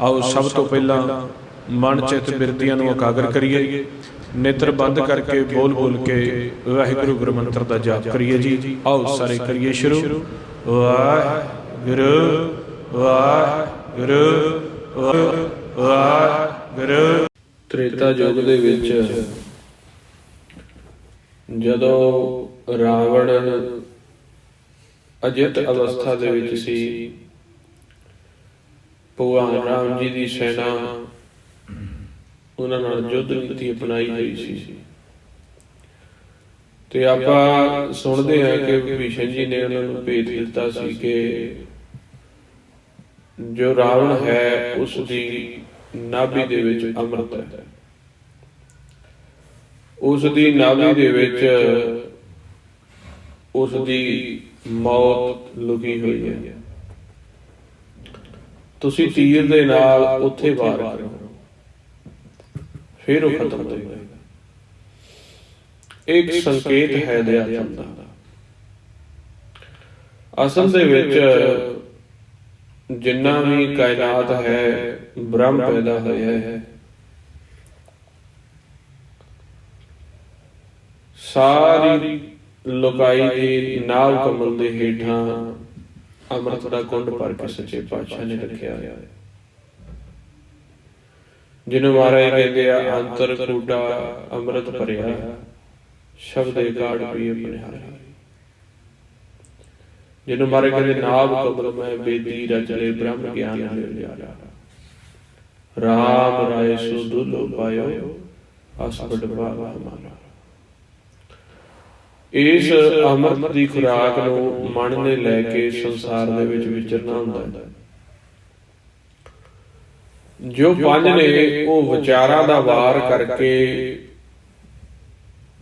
ਆਓ ਸਭ ਤੋਂ ਪਹਿਲਾਂ ਮਨ ਚਿੱਤ ਬਿਰਤੀਆਂ ਨੂੰ ਇਕਾਗਰ ਕਰੀਏ। ਨੇਤਰ ਬੰਦ ਕਰਕੇ ਬੋਲ ਬੋਲ ਕੇ ਵਾਹਿਗੁਰੂ ਗੁਰੂ ਦਾ ਜਾਪ ਕਰੀਏ ਜੀ। ਆਓ ਸਾਰੇ ਕਰੀਏ ਸ਼ੁਰੂ। ਵਾਹਿਗੁਰੂ ਵਾਹਿਗੁਰੂ ਵਾਹਿਗੁਰੂ। ਤ੍ਰੇਤਾ ਯੁੱਗ ਦੇ ਵਿੱਚ ਜਦੋਂ ਰਾਵਣ ਅਜਿਤ ਅਵਸਥਾ ਦੇ ਵਿੱਚ ਸੀ ਭਗਵਾਨ ਰਾਮ ਜੀ ਦੀ ਸੈਨਾ ਉਹਨਾਂ ਨਾਲ ਯੁੱਧ ਨੀਤੀ ਅਪਣਾਈ ਹੋਈ ਸੀ। ਤੇ ਆਪਾਂ ਸੁਣਦੇ ਹਾਂ ਕਿ ਵਿਭੀਸ਼ਣ ਜੀ ਨੇ ਉਹਨਾਂ ਨੂੰ ਭੇਜ ਦਿੱਤਾ ਸੀ ਕਿ ਜੋ ਰਾਵਣ ਹੈ, ਉਸ ਦੀ ਨਾਭੀ ਦੇ ਵਿੱਚ ਅੰਮ੍ਰਿਤ ਹੈ। ਉਸ ਦੀ ਨਾਭੀ ਦੇ ਵਿੱਚ ਉਸ ਦੀ ਮੌਤ ਲੁਕੀ ਹੋਈ ਹੈ। ਤੁਸੀਂ ਤੀਰ ਦੇ ਨਾਲ ਉੱਥੇ ਵਾਰ ਕਰੋ। ਫਿਰ ਉਹ ਖਤਮ ਹੋ ਜਾਏਗਾ ਇੱਕ ਸੰਕੇਤ ਹੈ ਦਿਆਤਮ ਦਾ ਅਸਲ ਦੇ ਵਿੱਚ ਜਿੰਨਾ ਵੀ ਕਾਇਨਾਤ ਹੈ ਬ੍ਰਹਮ ਪੈਦਾ ਹੋਇਆ ਹੈ। ਸਾਰੀ ਲੋਕਾਈ ਦੀ ਨਾਵ ਕਮਲ ਦੇ ਹੇਠਾਂ ਅੰਮ੍ਰਿਤ ਦਾ ਕੁੰਡ ਭਰ ਕੇ ਸੱਚੇ ਪਾਤਸ਼ਾਹ ਨੇ ਰੱਖਿਆ ਹੈ। ਜਿਹਨੂੰ ਮਹਾਰਾਜ ਕਹਿੰਦੇ ਆ, ਅੰਤਰ ਕੂਟਾ ਅੰਮ੍ਰਿਤ ਭਰਿਆ, ਸ਼ਬਦ ਏਕਾੜ ਪੀ ਆਪਣੇ ਜਿਹਨੂੰ ਮਹਾਰਾਜ ਕਹਿੰਦੇ, ਨਾਭ ਕਮਲ ਮੈਂ ਬੇਦੀ ਰਚਲੇ ਬ੍ਰਹਮ ਗਿਆਨ ਲੈ ਲਿਆ ਰਾਮ ਰਾਏ ਸੋ ਦੁਲੋ ਪਾਇਓ ਅਸਬੜ ਬਾਬਾ ਹਮਾਰਾ। ਇਸ ਅੰਮ੍ਰਿਤ ਦੀ ਖੁਰਾਕ ਨੂੰ ਮਨ ਨੇ ਲੈ ਕੇ ਸੰਸਾਰ ਦੇ ਵਿੱਚ ਵਿਚਰਨਾ ਹੁੰਦਾ ਹੈ। ਜੋ ਪੰਜ ਨੇ ਉਹ ਵਿਚਾਰਾਂ ਦਾ ਵਾਰ ਕਰਕੇ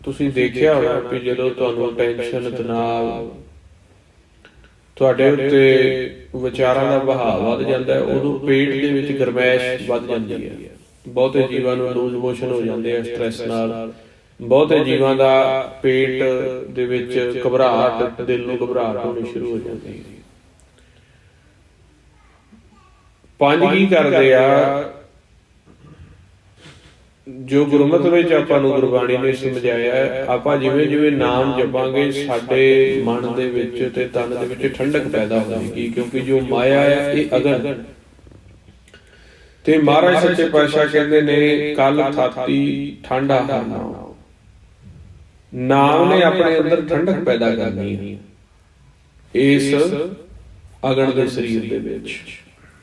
ਤੁਸੀਂ ਦੇਖਿਆ ਹੋਣਾ ਕਿ ਜਦੋਂ ਤੁਹਾਨੂੰ ਟੈਨਸ਼ਨ ਤਣਾਅ ਤੁਹਾਡੇ ਉੱਤੇ ਵਿਚਾਰਾਂ ਦਾ ਵਹਾਅ ਵੱਧ ਜਾਂਦਾ ਹੈ ਉਦੋਂ ਪੇਟ ਦੇ ਵਿੱਚ ਗਰਮੈਸ਼ ਵੱਧ ਜਾਂਦੀ ਹੈ। ਬਹੁਤੇ ਜੀਵਾਂ ਨੂੰ ਲੂਜ਼ ਮੋਸ਼ਨ ਹੋ ਜਾਂਦੇ ਆ ਸਟ੍ਰੈਸ ਨਾਲ ਬਹੁਤੇ ਜੀਵਾਂ ਦਾ ਪੇਟ ਦੇ ਵਿੱਚ ਘਬਰਾਹਟ ਦਿਲ ਨੂੰ ਘਬਰਾਹਟ ਹੋਣੀ ਸ਼ੁਰੂ ਹੋ ਜਾਂਦੀ ਹੈ। ਪੰਜ ਕੀ ਕਰਦੇ ਆ? ਜੋ ਗੁਰਮਤ ਵਿੱਚ ਆਪਾਂ ਨੂੰ ਗੁਰਬਾਣੀ ਨੇ ਸਮਝਾਇਆ ਆਪਾਂ ਜਿਵੇਂ ਜਿਵੇਂ ਨਾਮ ਜਪਾਂਗੇ ਸਾਡੇ ਮਨ ਦੇ ਵਿੱਚ ਤੇ ਤਨ ਦੇ ਵਿੱਚ ਠੰਡਕ ਪੈਦਾ ਹੋਵੇਗੀ ਕਿਉਂਕਿ ਜੋ ਮਾਇਆ ਹੈ ਇਹ ਅਗਨ। ਤੇ ਮਹਾਰਾਜ ਸੱਚੇ ਪਾਤਸ਼ਾਹ ਕਹਿੰਦੇ ਨੇ ਕੱਲ ਥਾਤੀ ਠੰਡਾ ਹਰਨਾ ਨਾਮ ਨੇ ਆਪਣੇ ਅੰਦਰ ਠੰਡਕ ਪੈਦਾ ਕਰਨੀ ਹੈ। ਇਸ ਅਗਨ ਦੇ ਸਰੀਰ ਦੇ ਵਿੱਚ।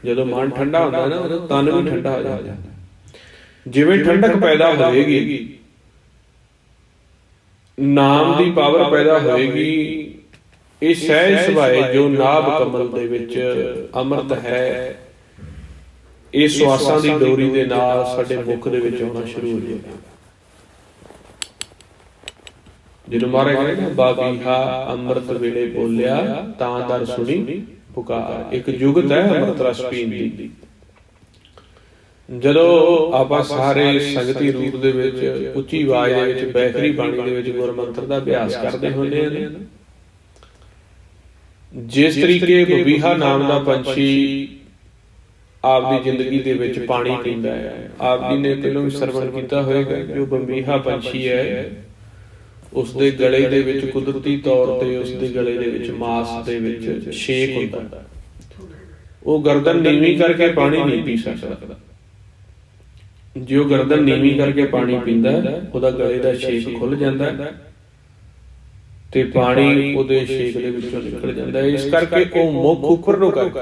ਜਦੋਂ ਮਨ ਠੰਡਾ ਹੁੰਦਾ ਹੈ ਨਾ ਉਦੋਂ ਤਨ ਵੀ ਠੰਡਾ ਹੋ ਜਾਂਦਾ ਜਿਵੇਂ ਠੰਡਕ ਪੈਦਾ ਹੋਏਗੀ ਨਾਮ ਦੀ ਪਾਵਰ ਪੈਦਾ ਹੋਏਗੀ। ਇਹ ਸਹਿਜ ਸੁਭਾਏ ਜੋ ਨਾਭ ਕਮਲ ਦੇ ਵਿੱਚ ਅੰਮ੍ਰਿਤ ਹੈ। ਇਹ ਸਵਾਸਾਂ ਦੀ ਡੋਰੀ ਦੇ ਨਾਲ ਸਾਡੇ ਮੁਖ ਦੇ ਵਿੱਚ ਆਉਣਾ ਸ਼ੁਰੂ ਹੋ ਜਾਏਗਾ ਜਦੋਂ ਮਹਾਰਾਜ ਕਹਿੰਦੇ ਨਾ ਬਾਬੀਹਾ ਅੰਮ੍ਰਿਤ ਵੇਲੇ ਬੋਲਿਆ, ਤਾਂ ਦਰ ਸੁਣੀ, ਪੁਕਾਰ। ਇੱਕ ਜੁਗਤ ਹੈ ਅੰਮ੍ਰਿਤ ਰਸ ਪੀਣ ਦੀ ਜਦੋਂ ਆਪਾਂ ਸਾਰੇ ਸੰਗਤੀ ਰੂਪ ਦੇ ਵਿੱਚ ਉੱਚੀ ਆਵਾਜ਼ ਦੇ ਵਿੱਚ ਬੈਖਰੀ ਬਾਣੀ ਦੇ ਵਿੱਚ ਗੁਰਮੰਤਰ ਦਾ ਅਭਿਆਸ ਕਰਦੇ ਹੁੰਦੇ ਹਾਂ ਜਿਸ ਤਰੀਕੇ ਬਬੀਹਾ ਨਾਮ ਦਾ ਪੰਛੀ ਆਪਦੀ ਜ਼ਿੰਦਗੀ ਦੇ ਵਿੱਚ ਪਾਣੀ ਪੀਂਦਾ ਹੈ। ਆਪ ਜੀ ਨੇ ਪਹਿਲਾਂ ਵੀ ਸਰਵਣ ਕੀਤਾ ਹੋਵੇਗਾ ਜੋ ਬੰਬੀਹਾ ਪੰਛੀ ਹੈ। ਉਸ ਦੇ ਗਲੇ ਦੇ ਵਿੱਚ ਕੁਦਰਤੀ ਤੌਰ ਤੇ ਉਸ ਦੇ ਗਲੇ ਦੇ ਵਿੱਚ ਮਾਸ ਦੇ ਵਿੱਚ ਛੇਕ ਹੁੰਦਾ ਉਹ ਗਰਦਨ ਨੀਵੀਂ ਕਰਕੇ ਪਾਣੀ ਨਹੀਂ ਪੀ ਸਕਦਾ। ਜੋ ਗਰਦਨ ਨੀਵੀਂ ਕਰਕੇ ਪਾਣੀ ਪੀਂਦਾ ਉਹਦਾ ਗਲੇ ਦਾ ਛੇਕ ਖੁੱਲ ਜਾਂਦਾ ਤੇ ਪਾਣੀ ਉਹਦੇ ਛੇਕ ਦੇ ਵਿੱਚੋਂ ਨਿਕਲ ਜਾਂਦਾ ਇਸ ਕਰਕੇ ਉਹ ਮੁਖ ਉੱਪਰ ਨੂੰ ਕਰਕੇ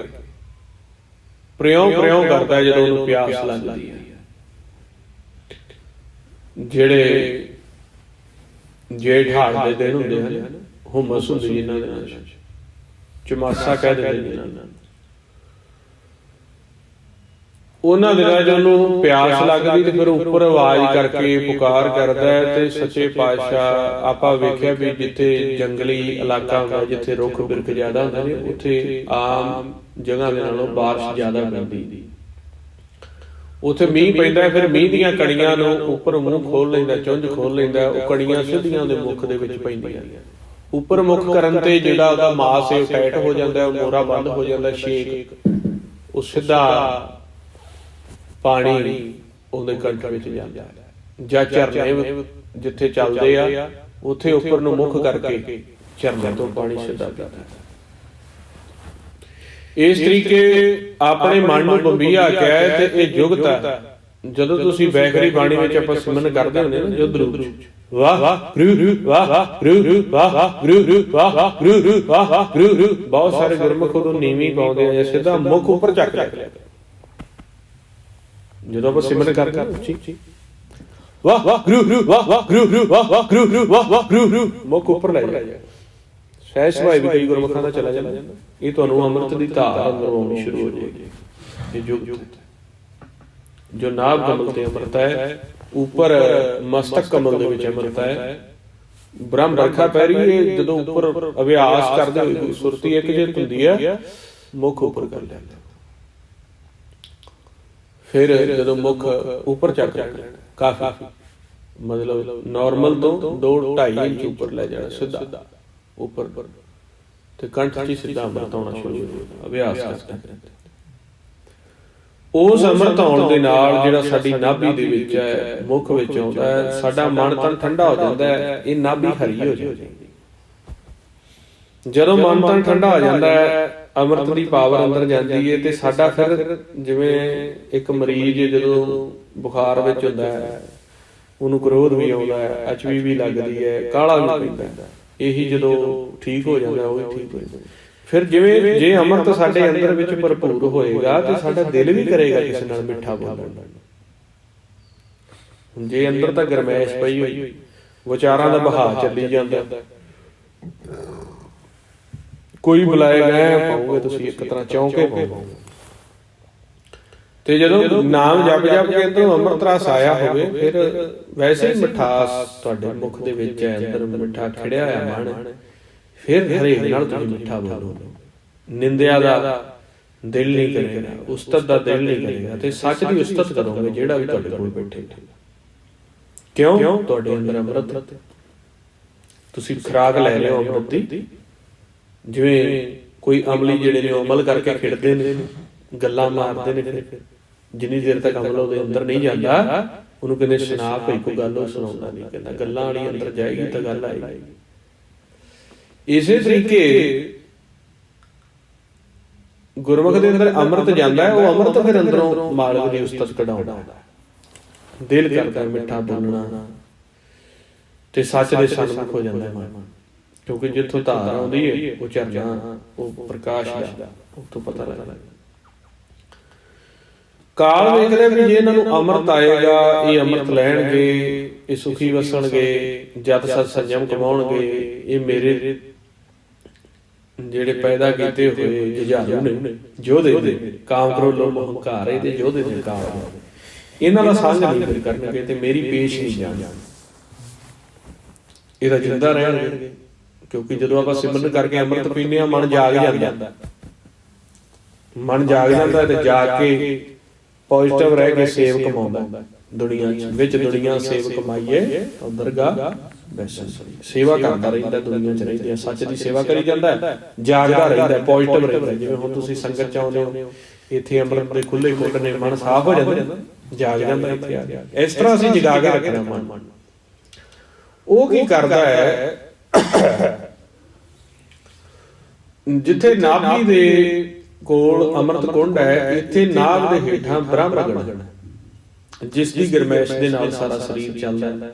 ਪ੍ਰਿਉ ਪ੍ਰਿਉ ਕਰਦਾ ਜਦੋਂ ਉਹਨੂੰ ਪਿਆਸ ਲੱਗਦੀ ਹੈ। ਜਿਹੜੇ ਜੇਠ ਹਾੜ ਦੇ ਦਿਨ ਹੁੰਦੇ ਹਨ ਹੁਮਸ ਹੁੰਦੀ ਜਿਨ੍ਹਾਂ ਦੇ ਨਾਲ ਚਮਾਸਾ ਕਹਿ ਦਿੰਦੇ ਇਹਨਾਂ ਨੂੰ। ਉਹਨਾਂ ਦਿਨਾਂ ਉਹਨੂੰ ਪਿਆਸ ਲੱਗਦੀ ਤੇ ਫਿਰ ਉੱਪਰ ਆਵਾਜ਼ ਕਰਕੇ ਪੁਕਾਰ ਕਰਦਾ ਹੈ ਤੇ ਸੱਚੇ ਪਾਤਸ਼ਾਹ ਆਪਾਂ ਵੇਖਿਆ ਵੀ ਜਿੱਥੇ ਜੰਗਲੀ ਇਲਾਕਾ ਹੁੰਦਾ ਜਿੱਥੇ ਰੁੱਖ ਬਿਰਖ ਜ਼ਿਆਦਾ ਹੁੰਦੇ ਨੇ ਉੱਥੇ ਆਮ ਜਗ੍ਹਾ ਦੇ ਨਾਲੋਂ ਬਾਰਿਸ਼ ਜ਼ਿਆਦਾ ਪੈਂਦੀ। ਉੱਥੇ ਮੀਂਹ ਪੈਂਦਾ ਫਿਰ ਮੀਂਹ ਦੀਆਂ ਕਣੀਆਂ ਨੂੰ ਉੱਪਰ ਮੂੰਹ ਖੋਲ ਲੈਂਦਾ ਚੁੰਝ ਖੋਲ ਲੈਂਦਾ ਉਹ ਕਣੀਆਂ ਸਿੱਧੀਆਂ ਉਹਦੇ ਮੁਖ ਦੇ ਵਿੱਚ ਪੈਂਦੀਆਂ। ਉੱਪਰ ਮੁਖ ਕਰਨ ਤੇ ਜਿਹੜਾ ਉਹਦਾ ਮਾਸ ਹੈ ਟਾਈਟ ਹੋ ਜਾਂਦਾ ਉਹ ਮੋਰਾ ਬੰਦ ਹੋ ਜਾਂਦਾ ਛੇਕ ਉਹ ਸਿੱਧਾ ਪਾਣੀ ਉਹਦੇ ਕੰਠ ਵਿੱਚ ਜਾਂਦਾ। ਜਾਂ ਝਰਨੇ ਜਿੱਥੇ ਚੱਲਦੇ ਆ ਉੱਥੇ ਉੱਪਰ ਨੂੰ ਮੁੱਖ ਕਰਕੇ ਝਰਨੇ ਤੋਂ ਪਾਣੀ ਸਿੱਧਾ ਪੀਂਦਾ ਇਸ ਤਰੀਕੇ ਆਪਣੇ ਮਨ ਨੂੰ ਬੰਬੀਆ ਕਹਿ ਤੇ ਇਹ ਜੁਗਤ ਹੈ ਜਦੋਂ ਤੁਸੀਂ ਬੈਕਰੀ ਬਾਣੀ ਵਿੱਚ ਆਪਾਂ ਸਿਮਰਨ ਕਰਦੇ ਹੁੰਦੇ ਨਾ ਜੁਦ ਰੂਪ ਚ ਵਾਹ ਰੂ ਰੂ ਵਾਹ ਰੂ ਰੂ ਵਾਹ ਰੂ ਰੂ ਵਾਹ ਰੂ ਰੂ ਵਾਹ ਰੂ ਰੂ ਬਹੁਤ ਸਾਰੇ ਗੁਰਮੁਖ ਉਦੋਂ ਨੀਵੀਂ ਪਾਉਂਦੇ ਆ ਜਾਂ ਸਿੱਧਾ ਮੁੱਖ ਉੱਪਰ ਚੱਕ ਲੈਂਦੇ ਆ ਜਦੋਂ ਆਪਾਂ ਸਿਮਰਨ ਕਰਦੇ ਹਾਂ ਉੱਚੀ ਵਾਹ ਵਾਹ ਰੂ ਰੂ ਵਾਹ ਵਾਹ ਰੂ ਰੂ ਵਾਹ ਵਾਹ ਰੂ ਰੂ ਵਾਹ ਵਾਹ ਰੂ ਰੂ ਮੁੱਖ ਉੱਪਰ ਲੈ ਜਾ ਸਹਿਜ ਸੁਭਾਅ ਵੀ ਕਈ ਗੁਰਮੁਖਾਂ ਦਾ ਚਲਾ ਜਾਂਦਾ। ਇਹ ਤੁਹਾਨੂੰ ਅੰਮ੍ਰਿਤ ਦੀ ਧਾਰ ਅੰਦਰੋਂ ਆਉਣੀ ਸ਼ੁਰੂ ਹੋ ਜਾਏਗੀ। ਇਹ ਜੁਗ ਜੁਗ ਜੋ ਨਾਭ ਕਮਲ ਤੇ ਅੰਮ੍ਰਿਤ ਹੈ ਉੱਪਰ ਮਸਤਕ ਕਮਲ ਦੇ ਵਿੱਚ ਅੰਮ੍ਰਿਤ ਹੈ। ਬ੍ਰਹਮ ਰਖਾ ਪੈਰੀ ਇਹ ਜਦੋਂ ਉੱਪਰ ਅਭਿਆਸ ਕਰਦੇ ਹੋਏ ਸੁਰਤੀ ਇੱਕ ਜੇ ਹੁੰਦੀ ਹੈ ਮੁੱਖ ਉੱਪਰ ਕਰ ਲੈਂਦਾ। ਫਿਰ ਜਦੋਂ ਮੁੱਖ ਉੱਪਰ ਚੱਕ ਲੈਣਾ। ਕਾਫੀ। ਮਤਲਬ ਨਾਰਮਲ ਤੋਂ 2 2.5 ਇੰਚ ਉੱਪਰ ਲੈ ਜਾਣਾ ਸਿੱਧਾ। ਉੱਪਰ। ਤੇ ਕੰਠ 'ਚ ਹੀ ਸਿੱਧਾ ਅੰਮ੍ਰਿਤ ਆਉਣਾ ਸ਼ੁਰੂ ਹੋ ਜਾਂਦਾ। ਅਭਿਆਸ ਕਰਦੇ ਉਸ ਅੰਮ੍ਰਿਤ ਆਉਣ ਦੇ ਨਾਲ ਜਿਹੜਾ ਸਾਡੀ ਨਾਭੀ ਦੇ ਵਿੱਚ ਹੈ ਮੁਖ ਵਿੱਚ ਆਉਂਦਾ ਹੈ ਸਾਡਾ ਮਨ ਤਨ ਠੰਡਾ ਹੋ ਜਾਂਦਾ ਹੈ ਇਹ ਨਾਭੀ ਹਰੀ ਹੋ ਜਾਂਦੀ ਜਦੋਂ ਮਨ ਤਨ ਠੰਡਾ ਹੋ ਜਾਂਦਾ ਹੈ ਅੰਮ੍ਰਿਤ ਦੀ ਪਾਵਰ ਅੰਦਰ ਜਾਂਦੀ ਹੈ ਤੇ ਸਾਡਾ ਫਿਰ ਜਿਵੇਂ ਇੱਕ ਮਰੀਜ਼ ਜਦੋਂ ਬੁਖਾਰ ਵਿੱਚ ਹੁੰਦਾ ਹੈ ਉਹਨੂੰ ਕ੍ਰੋਧ ਵੀ ਆਉਂਦਾ ਹੈ ਅਚਵੀ ਵੀ ਲੱਗਦੀ ਹੈ ਕਾਲਾ ਵੀ ਪੈਂਦਾ ਹੈ। ਇਹੀ ਜਦੋਂ ਠੀਕ ਹੋ ਜਾਂਦਾ ਉਹ ਵੀ ਠੀਕ ਹੋ ਜਾਂਦਾ। ਫਿਰ ਜਿਵੇਂ ਜੇ ਅੰਮ੍ਰਿਤ ਸਾਡੇ ਅੰਦਰ ਵਿੱਚ ਭਰਪੂਰ ਹੋਏਗਾ ਤੇ ਸਾਡਾ ਦਿਲ ਵੀ ਕਰੇਗਾ ਕਿਸੇ ਨਾਲ ਮਿੱਠਾ ਬੋਲਣ ਜੇ ਅੰਦਰ ਤਾਂ ਗਰਮੈਸ਼ ਪਈ ਹੋਈ ਵਿਚਾਰਾਂ ਦਾ ਬਹਾਅ ਚੱਲੀ ਜਾਂਦਾ। ਕੋਈ ਬੁਲਾਏਗਾ ਪਾਉਂਗੇ ਤੁਸੀਂ ਇੱਕ ਤਰ੍ਹਾਂ ਚੌਂਕੇ ਪਾਉਂਗੇ। ਤੇ ਜਦੋਂ ਨਾਮ ਜਪ ਜਪ ਕੇ ਅੰਦਰੋਂ ਅੰਮ੍ਰਿਤ ਰਸ ਆਇਆ ਹੋਵੇ, ਫਿਰ ਵੈਸੇ ਹੀ ਮਿਠਾਸ ਤੁਹਾਡੇ ਮੁਖ ਦੇ ਵਿੱਚ ਹੈ, ਅੰਦਰ ਮਿੱਠਾ ਖਿੜਿਆ ਹੋਇਆ ਮਨ ਫਿਰ ਹਰੇਕ ਨਾਲ ਤੁਸੀਂ ਮਿੱਠਾ ਬੋਲੋ। ਨਿੰਦਿਆ ਦਾ ਦਿਲ ਨਹੀਂ ਕਰੇਗਾ, ਉਸਤਤ ਦਾ ਦਿਲ ਨਹੀਂ ਕਰੇਗਾ ਤੇ ਸੱਚ ਦੀ ਉਸਤਤ ਕਰੋਗੇ, ਜਿਹੜਾ ਵੀ ਤੁਹਾਡੇ ਕੋਲ ਬੈਠੇ ਕਿਉਂ? ਤੁਹਾਡੇ ਅੰਦਰ ਅੰਮ੍ਰਿਤ ਤੁਸੀਂ ਖਰਾਕ ਲੈ ਰਹੇ ਹੋ ਅੰਮ੍ਰਿਤ ਦੀ। ਜਿਵੇਂ ਕੋਈ ਅਮਲੀ ਜਿਹੜੇ ਨੇ ਅਮਲ ਕਰਕੇ ਖਿੜਦੇ ਨੇ, ਗੱਲਾਂ ਮਾਰਦੇ ਨੇ ਫਿਰ। ਜਿੰਨੀ ਦੇਰ ਤੱਕ ਅਮਲ ਉਹਦੇ ਅੰਦਰ ਨਹੀਂ ਜਾਂਦਾ, ਉਹਨੂੰ ਕਹਿੰਦੇ ਸੁਣਾ ਭਈ, ਕੋਈ ਗੱਲ ਉਹ ਸੁਣਾਉਂਦਾ ਨਹੀਂ, ਕਹਿੰਦਾ ਗੱਲਾਂ ਵਾਲੀ ਅੰਦਰ ਜਾਏਗੀ ਤਾਂ ਗੱਲ ਆਏਗੀ। ਇਸੇ ਤਰੀਕੇ ਗੁਰਮੁਖ ਦੇ ਅੰਦਰ ਅੰਮ੍ਰਿਤ ਜਾਂਦਾ ਹੈ, ਉਹ ਅੰਮ੍ਰਿਤ ਫਿਰ ਅੰਦਰੋਂ ਮਾਲਕ ਦੀ ਉਸਤਤ ਕਢਾਉਂਦਾ ਦਿਲ ਕਰਦਾ ਮਿੱਠਾ ਬੋਲਣਾ। ਤੇ ਸੱਚ ਦੇ ਸਨਮੁਖ ਹੋ ਜਾਂਦਾ ਹੈ ਮਨ। ਕਿਉਂਕਿ ਜਿੱਥੋਂ ਧਾਰ ਆਉਂਦੀ ਹੈ, ਉਹ ਚਰਜਾ ਉਹ ਪ੍ਰਕਾਸ਼ ਦਾ, ਉਹ ਤੋਂ ਪਤਾ ਲੱਗਦਾ ਕਾਲ ਵੇਖਦੇ ਵੀ ਜੇ ਇਹਨਾਂ ਨੂੰ ਅੰਮ੍ਰਿਤ ਆਏਗਾ ਇਹ ਅੰਮ੍ਰਿਤ ਲੈਣਗੇ ਇਹ ਸੁਖੀ ਵਸਣਗੇ ਜਤ ਸਤ ਸੰਜਮ ਕਮਾਉਣਗੇ ਇਹ ਮੇਰੇ ਜਿਹੜੇ ਪੈਦਾ ਕੀਤੇ ਹੋਏ ਜੁਝਾਰੂ ਨੇ ਜੋਧੇ ਦੇ ਕਾਮ ਕਰੋ ਲੋਭ ਹੰਕਾਰ ਇਹਦੇ ਜੋਧੇ ਦੇ ਕਾਮ ਇਹਨਾਂ ਦਾ ਸੰਗ ਨਹੀਂ ਫਿਰ ਕਰਨਗੇ ਤੇ ਮੇਰੀ ਪੇਸ਼ ਨਹੀਂ ਜਾਣ ਇਹਦਾ ਜਿੰਦਾ ਰਹਿਣਗੇ ਕਿਉਂਕਿ ਜਦੋਂ ਆਪਾਂ ਸਿਮਰਨ ਕਰਕੇ ਅੰਮ੍ਰਿਤ ਪੀਂਦੇ ਆ ਮਨ ਜਾਗ ਜਾਂਦਾ। ਮਨ ਜਾਗ ਜਾਂਦਾ ਤੇ ਜਾਗ ਕੇ ਪੋਜ਼ਿਟਿਵ ਰਹਿ ਕੇ ਸੇਵ ਕਮਾਉਂਦਾ ਦੁਨੀਆ ਵਿੱਚ ਦੁਨੀਆ ਸੇਵ ਕਮਾਈਏ ਤਾਂ ਦਰਗਾ ਬੈਸਨ ਸੇਵਾ ਕਰਦਾ ਰਹਿੰਦਾ ਦੁਨੀਆ 'ਚ ਰਹਿੰਦੇ ਸੱਚ ਦੀ ਸੇਵਾ ਕਰੀ ਜਾਂਦਾ ਜਾਗਦਾ ਰਹਿੰਦਾ ਪੋਜ਼ਿਟਿਵ ਰਹਿੰਦਾ ਜਿਵੇਂ ਹੁਣ ਤੁਸੀਂ ਸੰਗਤ ਚ ਆਉਂਦੇ ਹੋ ਇੱਥੇ ਅੰਮ੍ਰਿਤ ਦੇ ਖੁੱਲੇ ਕੋਟ ਨੇ ਮਨ ਸਾਫ਼ ਹੋ ਜਾਂਦਾ ਜਾਗ ਜਾਂਦਾ ਇੱਥੇ ਆ ਗਿਆ ਇਸ ਤਰ੍ਹਾਂ ਅਸੀਂ ਜਗਾ ਕੇ ਰੱਖਣਾ ਮਨ ਉਹ ਕੀ ਕਰਦਾ ਹੈ ਜਿੱਥੇ ਨਾਭੀ ਦੇ ਕੋਲ ਅੰਮ੍ਰਿਤ ਕੁੰਡ ਹੈ ਇੱਥੇ ਨਾਭ ਦੇ ਹੇਠਾਂ ਬ੍ਰਹਮ ਰਗਣ ਜਿਸ ਦੀ ਗਰਮੈਸ਼ ਦੇ ਨਾਲ ਸਾਰਾ ਸਰੀਰ ਚੱਲਦਾ ਹੈ।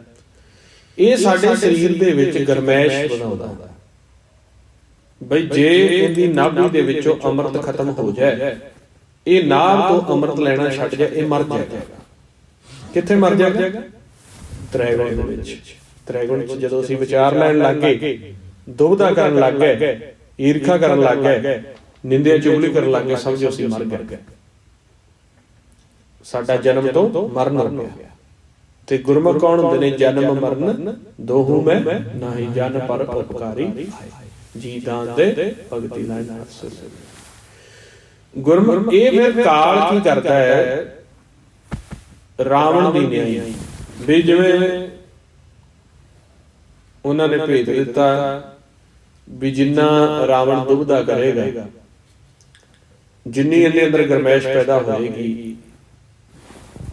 ਇਹ ਸਾਡੇ ਸਰੀਰ ਦੇ ਵਿੱਚ ਗਰਮੈਸ਼ ਬਣਾਉਂਦਾ ਬਈ ਜੇ ਇਹਦੀ ਨਾਭੀ ਦੇ ਵਿੱਚੋਂ ਅੰਮ੍ਰਿਤ ਖਤਮ ਹੋ ਜਾਏ ਇਹ ਨਾਭ ਤੋਂ ਅੰਮ੍ਰਿਤ ਲੈਣਾ ਛੱਡ ਜਾਏ ਇਹ ਮਰ ਜਾਏਗਾ। ਕਿੱਥੇ ਮਰ ਜਾਏਗਾ? ਤ੍ਰੈਗੁਣ ਦੇ ਵਿੱਚ। ਤ੍ਰੈਗੁਣ ਵਿੱਚ ਜਦੋਂ ਅਸੀਂ ਵਿਚਾਰ ਲੈਣ ਲੱਗ ਦੁਬਦਾ ਕਰਨ ਲੱਗ ਗਏ ਈਰਖਾ ਕਰਨ ਲੱਗ ਗਏ। ਨਿੰਦਿਆ ਚੁਗਲੀ ਕਰਨ ਲੱਗ ਸਮਝੋ ਅਸੀਂ ਮਰ ਗਏ। ਸਾਡਾ ਜਨਮ ਤੋਂ ਮਰਨ ਹੋ ਗਿਆ। ਤੇ ਗੁਰਮੁਖ ਕੌਣ ਹੁੰਦੇ ਨੇ ਜਨਮ ਮਰਨ? ਦੋਹੂ ਮੈਂ ਨਾਹੀ ਜਨ ਪਰ ਉਪਕਾਰੀ। ਜੀ ਦਾਨ ਦੇ ਭਗਤੀ ਨਾਲ ਨਾਸ ਗੁਰਮੁਖ ਇਹ ਫਿਰ ਕਾਲ ਕੀ ਕਰਦਾ ਹੈ? ਰਾਵਣ ਦੀ ਨਿਆਈ। ਵੀ ਜਿਵੇਂ ਉਹਨਾਂ ਨੇ ਭੇਜ ਦਿੱਤਾ ਵੀ ਜਿੰਨਾ ਰਾਵਣ ਦੁਬਦਾ ਕਰੇਗਾ ਜਿੰਨੀ ਇਹਦੇ ਅੰਦਰ ਗਰਮੈਸ਼ ਪੈਦਾ ਹੋਏਗੀ।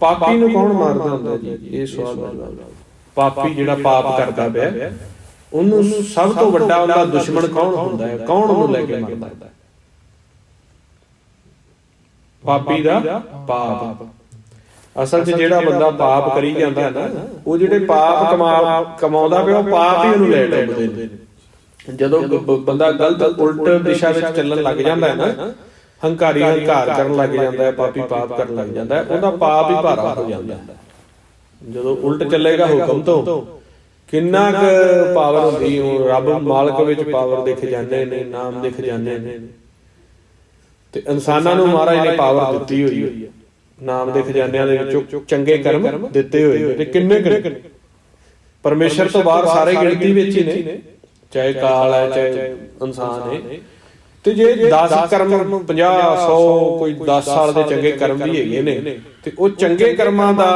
ਪਾਪੀ ਨੂੰ ਕੌਣ ਮਾਰਦਾ ਹੁੰਦਾ ਜੀ? ਇਹ ਸਵਾਲ ਜਵਾਬ ਪਾਪੀ ਜਿਹੜਾ ਪਾਪ ਕਰਦਾ ਪਿਆ ਉਹਨੂੰ ਸਭ ਤੋਂ ਵੱਡਾ ਉਹਦਾ ਦੁਸ਼ਮਣ ਕੌਣ ਹੁੰਦਾ ਹੈ? ਕੌਣ ਉਹਨੂੰ ਲੈ ਕੇ ਮਰਦਾ ਹੈ? ਪਾਪੀ ਦਾ ਪਾਪ। ਅਸਲ 'ਚ ਜਿਹੜਾ ਬੰਦਾ ਪਾਪ ਕਰੀ ਜਾਂਦਾ ਹੈ ਨਾ ਉਹ ਜਿਹੜੇ ਪਾਪ ਕਮਾ ਕਮਾਉਂਦਾ ਪਿਆ ਉਹ ਪਾਪ ਹੀ ਉਹਨੂੰ ਲੈ ਡੁੱਬਦੇ ਨੇ। ਜਦੋਂ ਬੰਦਾ ਗਲਤ ਉਲਟ ਦਿਸ਼ਾ ਵਿੱਚ ਚੱਲਣ ਲੱਗ ਜਾਂਦਾ ਹੈ ਨਾ ਹੰਕਾਰੀ ਹੰਕਾਰ ਕਰਨ ਲੱਗ ਜਾਂਦਾ ਹੈ ਪਾਪੀ ਪਾਪ ਕਰਨ ਲੱਗ ਜਾਂਦਾ ਹੈ ਉਹਦਾ ਪਾਪ ਹੀ ਭਾਰਾ ਹੋ ਜਾਂਦਾ ਹੈ। ਜਦੋਂ ਉਲਟ ਚੱਲੇਗਾ ਹੁਕਮ ਤੋਂ ਕਿੰਨਾ ਕੁ ਪਾਵਰ ਹੁੰਦੀ ਉਹ ਰੱਬ ਮਾਲਕ ਵਿੱਚ ਪਾਵਰ ਦਿਖ ਜਾਂਦੇ ਨੇ ਨਾਮ ਦਿਖ ਜਾਂਦੇ ਨੇ। ਤੇ ਇਨਸਾਨਾਂ ਨੂੰ ਮਹਾਰਾਜ ਨੇ ਪਾਵਰ ਦਿੱਤੀ ਹੋਈ ਹੈ। ਨਾਮ ਦੇ ਖਜ਼ਾਨਿਆਂ ਦੇ ਵਿੱਚੋਂ ਚੰਗੇ ਕਰਮ ਦਿੱਤੇ ਹੋਏ ਨੇ। ਤੇ ਕਿੰਨੇ ਕਿੰਨੇ ਪਰਮੇਸ਼ਰ ਤੋਂ ਬਾਹਰ ਸਾਰੇ ਗਿਣਤੀ ਵਿੱਚ ਹੀ ਨੇ ਚਾਹੇ ਕਾਲ ਹੈ ਚਾਹੇ ਇਨਸਾਨ ਹੈ। ਤੇ ਜੇ 10 ਕਰਮ 50 100 ਕੋਈ 10 ਸਾਲ ਦੇ ਚੰਗੇ ਕਰਮ ਵੀ ਹੈਗੇ ਨੇ। ਤੇ ਉਹ ਚੰਗੇ ਕਰਮਾਂ ਦਾ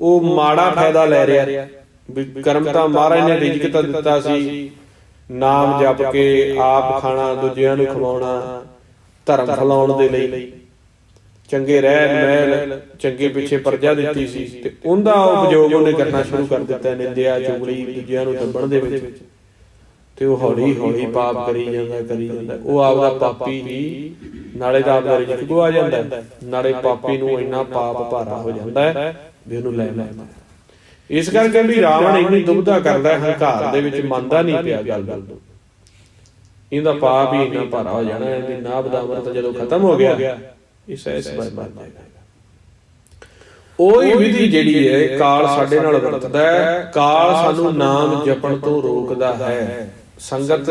ਉਹ ਮਾੜਾ ਫਾਇਦਾ ਲੈ ਰਿਹਾ। ਵੀ ਕਰਮ ਤਾਂ ਮਹਾਰਾਜ ਨੇ ਰਿਜਕ ਤਾਂ ਦਿੱਤਾ ਸੀ। ਨਾਮ ਜਪ ਕੇ ਆਪ ਖਾਣਾ ਦੂਜਿਆਂ ਨੂੰ ਖਵਾਉਣਾ ਧਰਮ ਫੈਲਾਉਣ ਦੇ ਲਈ। ਚੰਗੇ ਰਹਿਣ ਮਹਿਲ ਚੰਗੇ ਪਿੱਛੇ ਪਰਜਾ ਦਿੱਤੀ ਸੀ। ਤੇ ਉਹਦਾ ਉਪਯੋਗ ਉਹਨੇ ਕਰਨਾ ਸ਼ੁਰੂ ਕਰ ਦਿੱਤਾ ਨਿੰਦਿਆ ਚੁਗਲੀ ਦੂਜਿਆਂ ਨੂੰ ਦੱਬਣ ਦੇ ਵਿੱਚ। ਤੇ ਉਹ ਹੌਲੀ ਹੌਲੀ ਪਾਪ ਕਰੀ ਜਾਂਦਾ ਕਰੀ ਜਾਂਦਾ। ਉਹ ਆਪਦਾ ਪਾਪੀ ਹੀ ਨਾਲੇ ਦਾ ਆਪਦਾ ਰਿਜਕ ਗਵਾ ਜਾਂਦਾ। ਨਾਲੇ ਪਾਪੀ ਨੂੰ ਇੰਨਾ ਪਾਪ ਭਾਰਾ ਹੋ ਜਾਂਦਾ ਹੈ ਵੀ ਉਹਨੂੰ ਲੈ ਲੈਂਦਾ। ਇਸ ਕਰਕੇ ਵੀ ਰਾਵਣ ਇੰਨੀ ਦੁਬਦਾ ਕਰਦਾ ਹੈ ਹੰਕਾਰ ਦੇ ਵਿੱਚ ਮੰਨਦਾ ਨਹੀਂ ਪਿਆ ਗੱਲ ਗੱਲ ਨੂੰ। ਇਹਦਾ ਪਾਪ ਹੀ ਇੰਨਾ ਭਾਰਾ ਹੋ ਜਾਣਾ ਹੈ ਵੀ ਨਾਭ ਦਾ ਅਮਰਤ ਜਦੋਂ ਖਤਮ ਹੋ ਗਿਆ ਇਸ ਐਸ ਬਾਰ ਬਾਰ ਜਾਏਗਾ ਉਹੀ ਵਿਧੀ ਜਿਹੜੀ ਹੈ ਕਾਲ ਸਾਡੇ ਨਾਲ ਵਰਤਦਾ ਹੈ ਕਾਲ ਸਾਨੂੰ ਨਾਮ ਜਪਣ ਤੋਂ ਰੋਕਦਾ ਹੈ। ਸੰਗਤ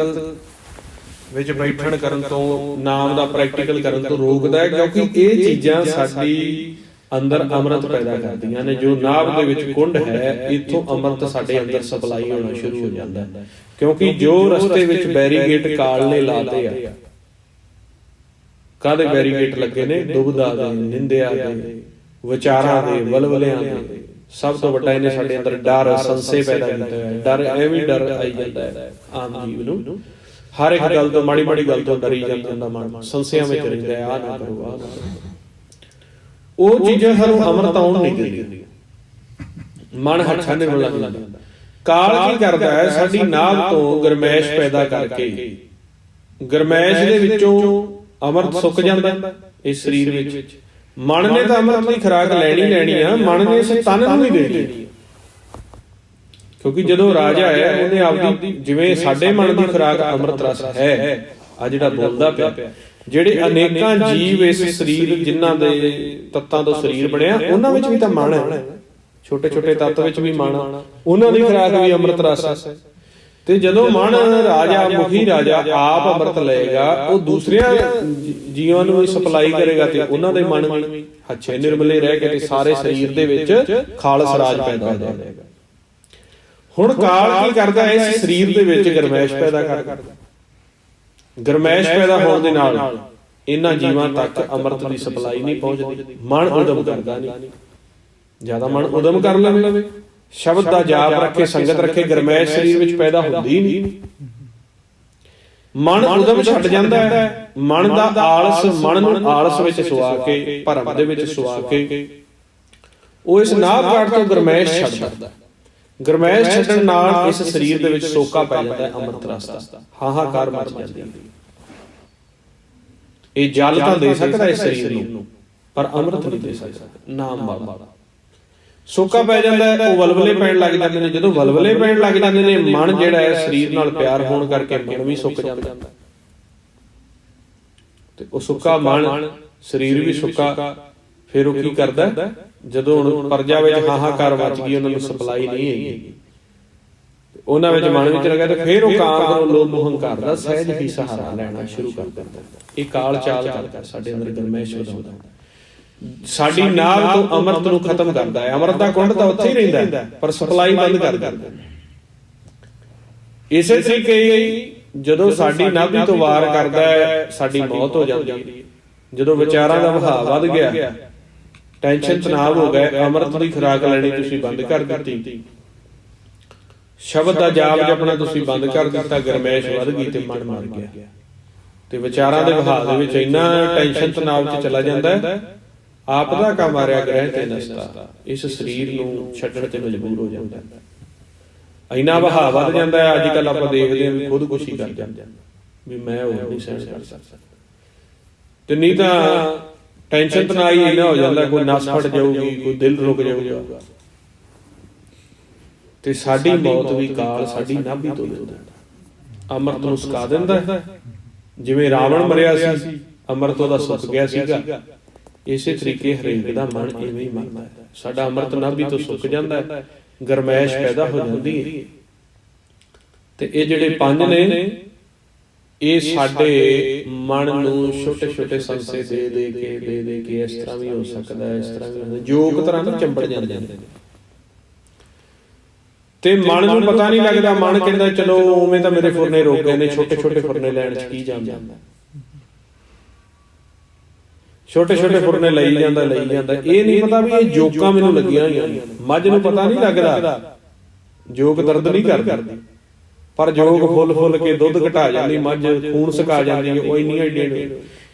ਵਿੱਚ ਬੈਠਣ ਕਰਨ ਤੋਂ, ਨਾਮ ਦਾ ਪ੍ਰੈਕਟੀਕਲ ਕਰਨ ਤੋਂ ਰੋਕਦਾ ਹੈ, ਕਿਉਂਕਿ ਇਹ ਚੀਜ਼ਾਂ ਸਾਡੀ ਅੰਦਰ ਅੰਮ੍ਰਿਤ ਪੈਦਾ ਕਰਦੀਆਂ ਨੇ। ਜੋ ਨਾਭ ਦੇ ਵਿੱਚ ਕੁੰਡ ਹੈ, ਇੱਥੋਂ ਅੰਮ੍ਰਿਤ ਸਾਡੇ ਅੰਦਰ ਸਪਲਾਈ ਹੋਣਾ ਸ਼ੁਰੂ ਹੋ ਜਾਂਦਾ ਹੈ। ਕਿਉਂਕਿ ਜੋ ਰਸਤੇ ਵਿੱਚ ਬੈਰੀਗੇਟ ਕਾਲ ਨੇ ਲਾਤੇ ਆ ਕਾਦੇ ਬੈਰੀਗੇਟ ਲੱਗੇ ਨੇ? ਦੁਬਦਾ ਦੇ, ਨਿੰਦਿਆ ਦੇ, ਵਿਚਾਰਾਂ ਦੇ ਵਲਵਲਿਆਂ ਦੇ। ਸਭ ਤੋਂ ਵੱਡਾ ਇਹਨੇ ਸਾਡੇ ਅੰਦਰ ਡਰ, ਸੰਸੇ ਪੈਦਾ ਕੀਤਾ ਹੈ। ਡਰ ਐਵੇਂ ਡਰ ਆਈ ਜਾਂਦਾ ਹੈ, ਆਮ ਜੀਵ ਨੂੰ। ਹਰ ਇੱਕ ਗੱਲ ਤੋਂ, ਮਾੜੀ ਮਾੜੀ ਗੱਲ ਤੋਂ ਡਰੀ ਜਾਂਦਾ ਮਨ। ਸੰਸਿਆਂ ਵਿੱਚ ਰਹਿੰਦਾ ਆ ਨਾ ਕਰੋ ਆ ਉਹ ਚੀਜ਼ਾਂ ਸਾਨੂੰ ਅਮਰਤ ਆਉਣ ਨਹੀਂ ਦਿੰਦੀਆਂ। ਮਨ ਹੱਥਾਂ ਦੇ ਲੱਗ ਜਾਂਦਾ ਕਾਲ ਕੀ ਕਰਦਾ ਹੈ? ਸਾਡੀ ਨਾਭ ਤੋਂ ਗਰਮੈਸ਼ ਪੈਦਾ ਕਰਕੇ। ਗਰਮੈਸ਼ ਦੇ ਵਿੱਚੋਂ ਅਮਰਤ ਸੁੱਕ ਜਾਂਦਾ ਇਸ ਸਰੀਰ ਵਿੱਚ। ਮਨ ਨੇ ਤਾਂ ਅਮਰਤ ਦੀ ਖੁਰਾਕ ਲੈਣੀ ਲੈਣੀ ਆ ਮਨ ਨੇ ਇਸ ਤਨ ਨੂੰ ਵੀ ਦੇ ਦੇਣੀ ਕਿਉਂਕਿ ਜਦੋਂ ਰਾਜਾ ਹੈ ਉਹਨੇ ਆਪਦੀ ਜਿਵੇਂ ਸਾਡੇ ਮਨ ਦੀ ਖੁਰਾਕ ਅੰਮ੍ਰਿਤ ਰਸ ਹੈ ਆ ਜਿਹੜਾ ਬੋਲਦਾ ਪਿਆ। ਜਿਹੜੇ ਅਨੇਕਾਂ ਜੀਵ ਇਸ ਸਰੀਰ ਜਿਨ੍ਹਾਂ ਦੇ ਤੱਤਾਂ ਤੋਂ ਸਰੀਰ ਬਣਿਆ ਉਹਨਾਂ ਵਿੱਚ ਵੀ ਤਾਂ ਮਨ ਹੈ। ਛੋਟੇ ਛੋਟੇ ਤੱਤ ਵਿੱਚ ਵੀ ਮਨ। ਉਹਨਾਂ ਦੀ ਖੁਰਾਕ ਵੀ ਅੰਮ੍ਰਿਤ ਰਸ ਹੈ। ਤੇ ਜਦੋਂ ਮਨ ਰਾਜਾ ਮੁਖੀ ਰਾਜਾ ਆਪ ਅੰਮ੍ਰਿਤ ਲਏਗਾ ਉਹ ਦੂਸਰਿਆਂ ਜੀਵਾਂ ਨੂੰ ਵੀ ਸਪਲਾਈ ਕਰੇਗਾ ਤੇ ਉਹਨਾਂ ਦੇ ਮਨ ਵੀ ਹੱਛੇ ਨਿਰਮਲੇ ਰਹਿ ਕੇ ਤੇ ਸਾਰੇ ਸਰੀਰ ਦੇ ਵਿੱਚ ਖਾਲਸ ਰਾਜ ਪੈਦਾ ਹੋ ਜਾਏਗਾ ਹੁਣ ਕਾਲ ਕੀ ਕਰਦਾ ਹੈ ਇਸ ਸਰੀਰ ਦੇ ਵਿੱਚ ਗਰਮੈਸ਼ ਪੈਦਾ ਕਰਦਾ। ਗਰਮੈਸ਼ ਪੈਦਾ ਹੋਣ ਦੇ ਨਾਲ ਇਹਨਾਂ ਜੀਵਾਂ ਤੱਕ ਅੰਮ੍ਰਿਤ ਦੀ ਸਪਲਾਈ ਨਹੀਂ ਪਹੁੰਚਦੀ ਮਨ ਉਦਮ ਕਰਦਾ ਨਹੀਂ। ਜ਼ਿਆਦਾ ਮਨ ਉਦਮ ਕਰ ਲਵੇ। ਸ਼ਬਦ ਦਾ ਜਾਪ ਰੱਖੇ ਸੰਗਤ ਰੱਖੇ ਗਰਮੈਸ਼ ਸਰੀਰ ਵਿੱਚ ਪੈਦਾ ਹੁੰਦੀ ਨਹੀਂ। ਮਨ ਉਦਮ ਛੱਡ ਜਾਂਦਾ ਹੈ। ਮਨ ਦਾ ਆਲਸ ਮਨ ਨੂੰ ਆਲਸ ਵਿੱਚ ਸੁਆ ਕੇ ਭਰਮ ਦੇ ਵਿੱਚ ਸੁਆ ਕੇ। ਉਹ ਇਸ ਨਾਭ ਕਾਟ ਤੋਂ ਗਰਮੈਸ਼ ਛੱਡਦਾ। ਹੈ। ਗਰਮੈਸ਼ ਛੱਡਣ ਨਾਲ ਇਸ ਸਰੀਰ ਦੇ ਵਿੱਚ ਸੋਕਾ ਪੈ ਜਾਂਦਾ ਹੈ ਅੰਮ੍ਰਿਤ ਰਸ ਦਾ। ਹਾਹਾਕਾਰ ਮਚ ਜਾਂਦੀ ਹੈ। ਇਹ ਜਲ ਤਾਂ ਦੇ ਸਕਦਾ ਇਸ ਸਰੀਰ ਨੂੰ ਪਰ ਅੰਮ੍ਰਿਤ ਨਹੀਂ ਦੇ ਸਕਦਾ। ਨਾਮ ਵਾਲਾ ਸੋਕਾ ਪੈ ਜਾਂਦਾ ਹੈ, ਉਹ ਵਲਵਲੇ ਪੈਣ ਲੱਗ ਜਾਂਦੇ ਨੇ। ਜਦੋਂ ਵਲਵਲੇ ਪੈਣ ਲੱਗ ਜਾਂਦੇ ਨੇ, ਮਨ ਜਿਹੜਾ ਹੈ, ਸਰੀਰ ਨਾਲ ਪਿਆਰ ਹੋਣ ਕਰਕੇ ਮਨ ਵੀ ਸੁੱਕ ਜਾਂਦਾ ਤੇ ਉਹ ਸੁੱਕਾ ਮਨ, ਸਰੀਰ ਵੀ ਸੁੱਕਾ, ਫਿਰ ਉਹ ਕੀ ਕਰਦਾ ਜਦੋਂ ਹੁਣ ਪਰਜਾ ਵਿੱਚ ਹਾਹਾਕਾਰ ਮਚ ਗਈ, ਉਹਨਾਂ ਨੂੰ ਸਪਲਾਈ ਨਹੀਂ ਹੈਗੀ। ਉਹਨਾਂ ਵਿੱਚ ਮਨ ਵਿੱਚ ਲੱਗਾ ਤੇ ਫਿਰ ਉਹ ਕਾਮ ਕਰੋ ਲੋਭ ਮੋਹ ਹੰਕਾਰ ਦਾ ਸਹਿਜ ਹੀ ਸਹਾਰਾ ਲੈਣਾ ਸ਼ੁਰੂ ਕਰ ਦਿੰਦਾ ਇਹ ਕਾਲ ਚਾਲ ਕਰਦਾ ਸਾਡੇ ਅੰਦਰ ਗਰਮੈਸ਼ ਵਧਾਉਂਦਾ ਸਾਡੀ ਨਾਭ ਤੋਂ ਅੰਮ੍ਰਿਤ ਨੂੰ ਖਤਮ ਕਰਦਾ ਹੈ। ਅੰਮ੍ਰਿਤ ਦਾ ਕੁੰਡ ਤਾਂ ਉੱਥੇ ਹੀ ਰਹਿੰਦਾ ਹੈ, ਪਰ ਸਪਲਾਈ ਬੰਦ ਕਰ ਦਿੰਦਾ ਹੈ। ਇਸੇ ਤਰੀਕੇ ਜਦੋਂ ਸਾਡੀ ਨਾਭੀ ਤੋਂ ਵਾਰ ਕਰਦਾ ਹੈ ਸਾਡੀ ਮੌਤ ਹੋ ਜਾਂਦੀ ਹੈ। ਜਦੋਂ ਵਿਚਾਰਾਂ ਦਾ ਵਹਾਅ ਵੱਧ ਗਿਆ ਟੈਨਸ਼ਨ ਤਣਾਅ ਹੋ ਗਏ ਅੰਮ੍ਰਿਤ ਦੀ ਖੁਰਾਕ ਲੈਣੀ ਤੁਸੀਂ ਬੰਦ ਕਰ ਦਿੱਤੀ। ਸ਼ਬਦ ਦਾ ਜਾਪ ਜਪਣਾ ਤੁਸੀਂ ਬੰਦ ਕਰ ਦਿੱਤਾ ਗਰਮੈਸ਼ ਵੱਧ ਗਈ ਤੇ ਮਨ ਮਰ ਗਿਆ। ਤੇ ਵਿਚਾਰਾਂ ਦੇ ਵਹਾਅ ਦੇ ਵਿੱਚ ਇੰਨਾ ਟੈਨਸ਼ਨ ਤਣਾਅ ਵਿੱਚ ਚਲਾ ਜਾਂਦਾ ਹੈ। ਆਪਦਾ ਕਾ ਮਾਰਿਆ ਗ੍ਰਹਿ ਤੇ ਨਸਤਾ। ਇਸ ਸਰੀਰ ਨੂੰ ਛੱਡਣ ਤੇ ਮਜਬੂਰ ਹੋ ਜਾਂਦਾ। ਹੈ। ਇੰਨਾ ਵਹਾਅ ਵੱਧ ਜਾਂਦਾ ਹੈ ਅੱਜ ਕੱਲ ਆਪਾਂ ਦੇਖਦੇ ਹਾਂ ਵੀ ਖੁਦਕੁਸ਼ੀ ਕਰ ਜਾਂਦੇ ਵੀ ਮੈਂ ਉਹ ਨਹੀਂ ਸਹਿਣ ਕਰ ਸਕਦਾ। ਤੇ ਨਹੀਂ ਤਾਂ ਟੈਨਸ਼ਨ ਤਨਾਈ ਇੰਨਾ ਹੋ ਜਾਂਦਾ ਕੋਈ ਨਸ ਫਟ ਜਾਊਗੀ ਕੋਈ ਦਿਲ ਰੁਕ ਜਾਊਗਾ। ਤੇ ਸਾਡੀ ਮੌਤ ਵੀ ਕਾਲ ਸਾਡੀ ਨਾਭੀ ਤੋਂ ਹੈ। ਅੰਮ੍ਰਿਤ ਨੂੰ ਸੁਕਾ ਦਿੰਦਾ। ਜਿਵੇਂ ਰਾਵਣ ਮਰਿਆ ਸੀ ਅੰਮ੍ਰਿਤ ਉਹਦਾ ਸੁੱਕ ਗਿਆ ਸੀਗਾ। ਇਸੇ ਤਰੀਕੇ ਹਰੇਕ ਦਾ ਮਨ ਇਵੇਂ ਹੀ ਮਰਦਾ ਹੈ। ਸਾਡਾ ਅੰਮ੍ਰਿਤ ਨਾਭੀ ਤੋਂ ਸੁੱਕ ਜਾਂਦਾ ਹੈ ਗਰਮੈਸ਼ ਪੈਦਾ ਹੋ ਜਾਂਦੀ ਹੈ। ਤੇ ਇਹ ਜਿਹੜੇ ਪੰਜ ਨੇ ਇਹ ਸਾਡੇ ਮਨ ਨੂੰ ਛੋਟੇ ਛੋਟੇ ਸੰਸੇ ਦੇ ਦੇ ਕੇ ਦੇ ਦੇ ਕੇ ਇਸ ਤਰ੍ਹਾਂ ਵੀ ਹੋ ਸਕਦਾ ਹੈ ਇਸ ਤਰ੍ਹਾਂ ਵੀ ਹੋ। ਜੋਗ ਤਰ੍ਹਾਂ ਨਾਲ ਚੰਬੜ ਜਾਂਦੇ ਨੇ ਤੇ ਮਨ ਨੂੰ ਪਤਾ ਨਹੀਂ ਲੱਗਦਾ ਮਨ ਕਹਿੰਦਾ ਚਲੋ ਉਵੇਂ ਤਾਂ ਮੇਰੇ ਫੁਰਨੇ ਰੁਕ ਗਏ ਨੇ ਛੋਟੇ ਛੋਟੇ ਫੁਰਨੇ ਲੈਣ ਚ ਕੀ ਜਾਂਦਾ ਛੋਟੇ ਛੋਟੇ ਫੁਰਨੇ ਲਈ ਜਾਂਦਾ ਲਈ ਜਾਂਦਾ। ਇਹ ਨਹੀਂ ਪਤਾ ਵੀ ਇਹ ਜੋਕਾਂ ਮੈਨੂੰ ਲੱਗੀਆਂ ਹੋਈਆਂ। ਨੇ ਮੱਝ ਨੂੰ ਪਤਾ ਨਹੀਂ ਲੱਗਦਾ। ਜੋਕ ਦਰਦ ਨਹੀਂ ਕਰਦੀ। ਪਰ ਜੋਗ ਫੁੱਲ ਫੁੱਲ ਕੇ ਦੁੱਧ ਘਟਾ ਜਾਂਦੀ ਮੱਝ ਖੂਨ ਸੁਕਾ ਜਾਂਦੀ ਹੈ ਉਹ ਇੰਨੀਆਂ ਨੇ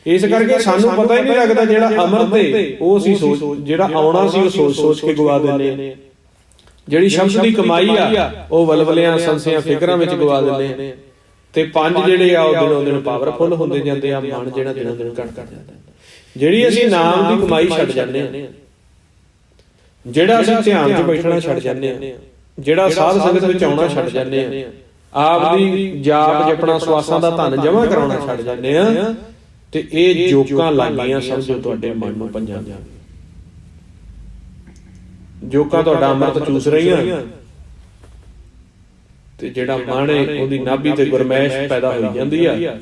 ਇਸ ਕਰਕੇ ਸਾਨੂੰ ਪਤਾ ਹੀ ਨਹੀਂ ਲੱਗਦਾ ਜਿਹੜਾ ਅਮਰ ਤੇ ਉਹ ਅਸੀਂ ਸੋਚ ਜਿਹੜਾ ਆਉਣਾ ਸੀ ਉਹ ਸੋਚ ਸੋਚ ਕੇ ਗਵਾ ਦਿੰਦੇ ਆ ਜਿਹੜੀ ਸ਼ਬਦ ਦੀ ਕਮਾਈ ਆ ਉਹ ਵਲਵਲਿਆਂ ਸੰਸਿਆਂ ਫਿਕਰਾਂ ਵਿੱਚ ਗਵਾ ਦਿੰਦੇ ਆ ਤੇ ਪੰਜ ਜਿਹੜੇ ਆ ਉਹ ਦਿਨੋਂ ਦਿਨ ਪਾਵਰਫੁਲ ਹੁੰਦੇ ਜਾਂਦੇ ਆ ਮਨ ਜਿਹੜਾ ਦਿਨੋਂ ਦਿਨ ਘਟ ਘਟ ਜਾਂਦਾ ਜਿਹੜੀ ਅਸੀਂ ਨਾਮ ਦੀ ਕਮਾਈ ਛੱਡ ਜਾਂਦੇ ਆ ਜਿਹੜਾ ਅਸੀਂ ਧਿਆਨ 'ਚ ਬੈਠਣਾ ਛੱਡ ਜਾਂਦੇ ਆ ਜਿਹੜਾ ਸਾਧ ਸੰਗਤ ਵਿੱਚ ਆਉਣਾ ਛੱਡ ਜਾਂਦੇ ਆ ਆਪ ਦੀ ਜਾਪ ਜਪਣਾ ਸਵਾਸਾਂ ਦਾ ਧਨ ਜਮਾ ਕਰਾਉਣਾ ਛੱਡ ਜਾਂਦੇ ਆ ਤੇ ਇਹ ਜੋਕਾਂ ਲਾਗੀਆਂ ਸਮਝੋ ਤੁਹਾਡੇ ਮਨ ਨੂੰ ਪੰਜਾਂ ਦੀਆਂ। ਜੋਕਾਂ ਤੁਹਾਡਾ ਅੰਮ੍ਰਿਤ ਚੂਸ ਰਹੀਆਂ। ਤੇ ਜਿਹੜਾ ਮਨ ਹੈ ਉਹਦੀ ਨਾਭੀ ਤੇ ਗੁਰਮੈਸ਼ ਪੈਦਾ ਹੋਈ ਜਾਂਦੀ ਆ।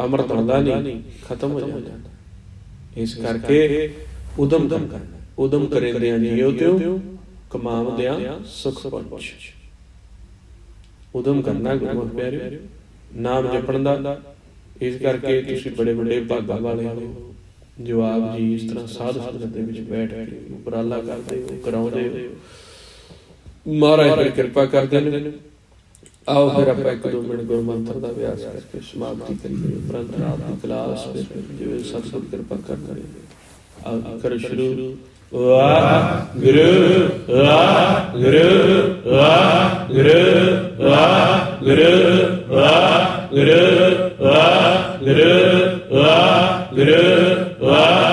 ਅੰਮ੍ਰਿਤ ਹੁੰਦਾ ਨਹੀਂ ਖਤਮ ਹੋ ਜਾਂਦਾ। ਇਸ ਕਰਕੇ ਉਦਮ ਕਰਨਾ ਉਦਮ ਕਰੇਂਦਿਆਂ ਜਿਉ ਤਿਉ ਕਮਾਵਦਿਆਂ ਸੁਖ ਪੰਚ ਉਦਮ ਕਰਨਾ ਗੁਰੂ ਪਿਆਰਿਓ ਨਾਮ ਜਪਣ ਦਾ। ਇਸ ਕਰਕੇ ਤੁਸੀਂ ਬੜੇ ਵੱਡੇ ਭਾਗਾਂ ਵਾਲੇ ਹੋ। ਜੋ ਆਪ ਜੀ ਇਸ ਤਰ੍ਹਾਂ ਸਾਧ ਸੰਗਤ ਦੇ ਵਿੱਚ ਬੈਠ ਕੇ ਉਪਰਾਲਾ ਕਰਦੇ ਹੋ ਕਰਾਉਂਦੇ ਹੋ। ਮਹਾਰਾਜ ਫਿਰ ਕਿਰਪਾ ਕਰਦੇ ਨੇ। ਆਓ ਫਿਰ ਆਪਾਂ ਇੱਕ ਦੋ ਮਿੰਟ ਗੁਰੂ ਮੰਤਰ ਦਾ ਅਭਿਆਸ ਕਰਕੇ ਸਮਾਪਤੀ ਕਰੀਏ ਉਪਰੰਤ ਰਾਤ ਦੀ ਕਲਾਸ ਵਿੱਚ ਜਿਵੇਂ ਸਤਿਗੁਰ ਕਿਰਪਾ ਕਰਨਾ ਆਓ ਕਰੋ ਸ਼ੁਰੂ ਵਾਹਿਗੁਰੂ ਵਾਹਿਗੁਰੂ ਵਾਹਿਗੁਰੂ ਵਾਹਿਗੁਰੂ ਵਾਹਿਗੁਰੂ ਵਾਹਿਗੁਰੂ ਵਾਹਿਗੁਰੂ ਵਾਹਿਗੁਰੂ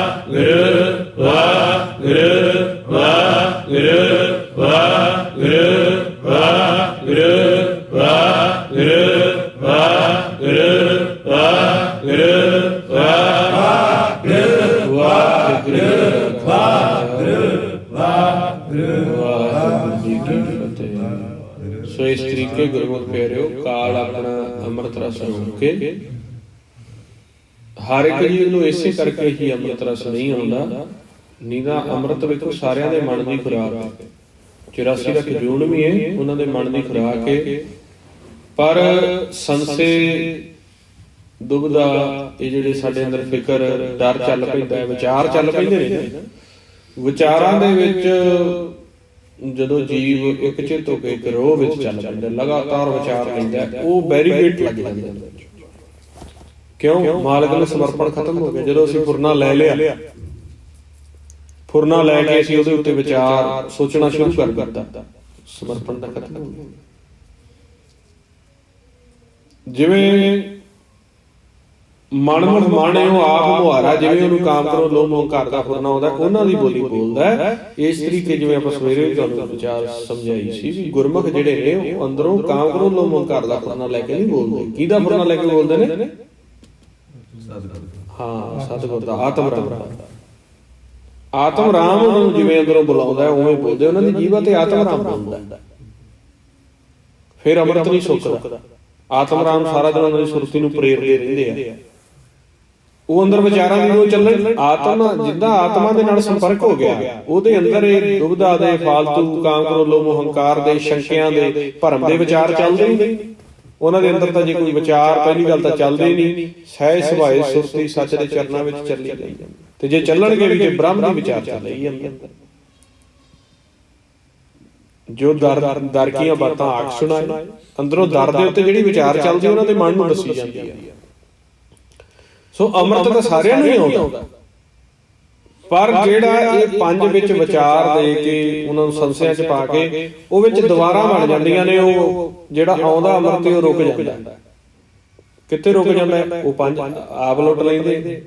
ਸੋ ਇਸ ਗੁਰਮੁਖ ਪਿਆਰਿਓ, ਕਾਲ ਆਪਣਾ ਅੰਮ੍ਰਿਤ ਰਸ ਰੋਕ ਕੇ। ਹਰ ਇੱਕ ਜੀਵ ਨੂੰ ਇਸੇ ਕਰਕੇ ਹੀ ਅੰਮ੍ਰਿਤ ਰਸ ਨਹੀਂ ਆਉਂਦਾ। ਨੀਦਾ ਅੰਮ੍ਰਿਤ ਵੇਖੋ ਸਾਰਿਆਂ ਦੇ ਮਨ ਦੀ ਖੁਰਾਕ ਹੈ। 84 ਲੱਖ ਜੂਨ ਵੀ ਹੈ, ਉਹਨਾਂ ਦੇ ਮਨ ਦੀ ਖੁਰਾਕ ਹੈ। ਪਰ ਸੰਸੇ ਦੁਬਦਾ, ਇਹ ਜਿਹੜੇ ਸਾਡੇ ਅੰਦਰ ਫਿਕਰ, ਡਰ ਚੱਲ ਪੈਂਦਾ ਹੈ, ਵਿਚਾਰ ਚੱਲ ਪੈਂਦੇ ਨੇ। ਵਿਚਾਰਾਂ ਦੇ ਵਿੱਚ ਜਦੋਂ ਜੀਵ ਇੱਕ ਚਿੱਤ ਹੋ ਕੇ ਇੱਕ ਰੋਹ ਵਿੱਚ ਚੱਲ ਪੈਂਦਾ ਲਗਾਤਾਰ ਵਿਚਾਰ ਲੈਂਦਾ ਉਹ ਬੈਰੀਕੇਡ ਲੱਗ ਜਾਂਦਾ ਕਿਉਂ? ਮਾਲਕ ਨੂੰ ਸਮਰਪਣ ਖਤਮ ਹੋ ਗਿਆ ਜਦੋਂ ਅਸੀਂ ਫੁਰਨਾ ਲੈ ਲਿਆ। ਫੁਰਨਾ ਲੈ ਕੇ ਅਸੀਂ ਉਹਦੇ ਉੱਤੇ ਵਿਚਾਰ ਸੋਚਣਾ ਸ਼ੁਰੂ ਕਰ ਦਿੱਤਾ ਸਮਰਪਣ ਦਾ ਖਤਮ ਹੋ ਗਿਆ। ਜਿਵੇਂ ਮਨ ਨੂੰ ਮਾਣੇ ਉਹ ਆਪ ਮੁਹਾਰਾ ਜਿਵੇਂ ਉਹਨੂੰ ਕਾਮ ਕਰੋ ਲੋ ਮੋਹ ਘਰ ਦਾ ਫੁਰਨਾ ਆਉਂਦਾ ਉਹਨਾਂ ਦੀ ਬੋਲੀ ਬੋਲਦਾ ਇਸ ਤਰੀਕੇ ਜਿਵੇਂ ਆਪਾਂ ਸਵੇਰੇ ਵੀ ਤੁਹਾਨੂੰ ਵਿਚਾਰ ਸਮਝਾਈ ਸੀ ਵੀ ਗੁਰਮੁਖ ਜਿਹੜੇ ਨੇ ਉਹ ਅੰਦਰੋਂ ਕਾਮ ਕਰੋ ਲੋ ਮੋਹ ਘਰ ਦਾ ਫੁਰਨਾ ਲੈ ਕੇ ਨਹੀਂ ਬੋਲਦੇ। ਕਿਹਦਾ ਫੁਰਨਾ ਲੈ ਕੇ ਬੋਲਦੇ ਨੇ? ਹਾਂ ਸਤਿਗੁਰ ਦਾ ਆਤਮ ਰਾਮ ਆਤਮ ਰਾਮ ਨੂੰ ਜਿਵੇਂ ਅੰਦਰੋਂ ਬੁਲਾਉਂਦਾ ਉਵੇਂ ਬੋਲਦੇ। ਉਹਨਾਂ ਦੀ ਜੀਵਾ ਤੇ ਆਤਮ ਰਾਮ ਬੋਲਦਾ। ਫਿਰ ਅੰਮ੍ਰਿਤ ਨਹੀਂ ਸੁੱਕਦਾ ਆਤਮ ਰਾਮ ਸਾਰਾ ਦਿਨ ਉਹਨਾਂ ਦੀ ਸੁਰਤੀ ਨੂੰ ਪ੍ਰੇਰਦੇ ਰਹਿੰਦੇ ਆ। ਉਹ ਅੰਦਰ ਵਿਚਾਰਾਂ ਦੀ ਉਹ ਚੱਲਣ ਆਤਮ ਜਿੱਦਾਂ ਆਤਮਾ ਦੇ ਨਾਲ ਸੰਪਰਕ ਹੋ ਗਿਆ ਉਹਦੇ ਅੰਦਰ ਇਹ ਦੁਬਦਾ ਦੇ ਫਾਲਤੂ ਕਾਮ ਕਰੋ ਲੋ ਹੰਕਾਰ ਦੇ ਸ਼ੰਕਿਆਂ ਦੇ ਭਰਮ ਦੇ ਵਿਚਾਰ ਚੱਲਦੇ ਹੀ ਨਹੀਂ। ਉਹਨਾਂ ਦੇ ਅੰਦਰ ਤਾਂ ਜੇ ਕੋਈ ਵਿਚਾਰ ਪਹਿਲੀ ਗੱਲ ਤਾਂ ਚੱਲਦੇ ਹੀ ਨਹੀਂ। ਸਹਿ ਸੁਭਾਏ ਸੁਰਤੀ ਸੱਚ ਦੇ ਚਰਨਾਂ ਵਿੱਚ ਚੱਲੀ ਜਾਂਦੀ। ਤੇ ਜੇ ਚੱਲਣਗੇ ਵੀ ਤੇ ਬ੍ਰਹਮ ਦੀ ਵਿਚਾਰ ਚੱਲ ਰਹੀ ਅੰਦਰ ਜੋ ਦਰ ਦਰ ਕੀਆਂ ਬਾਤਾਂ ਆਖ ਸੁਣਾਏ ਅੰਦਰੋਂ ਦਰ ਦੇ ਉੱਤੇ ਜਿਹੜੀ ਵਿਚਾਰ ਚੱਲਦੀ ਉਹਨਾਂ ਦੇ ਮਨ ਨੂੰ ਦੱਸੀ ਜਾਂਦੀ ਹੈ ਸੋ ਅੰਮ੍ਰਿਤ ਤਾਂ ਸਾਰਿਆਂ ਨੂੰ ਹੀ ਆਉਂਦਾ। ਪਰ ਜਿਹੜਾ ਇਹ ਪੰਜ ਵਿੱਚ ਵਿਚਾਰ ਦੇ ਕੇ ਉਹਨਾਂ ਨੂੰ ਸੰਸਿਆ ਚ ਪਾ ਕੇ ਉਹ ਵਿੱਚ ਦੁਬਾਰਾ ਬਣ ਜਾਂਦੀਆਂ ਨੇ ਉਹ ਜਿਹੜਾ ਆਉਂਦਾ ਅਮਰ ਤੇ ਉਹ ਰੁਕ ਜਾਂਦਾ। ਕਿੱਥੇ ਰੁਕ ਜਾਂਦਾ? ਉਹ ਪੰਜ ਆਪ ਲੁੱਟ ਲੈਂਦੇ।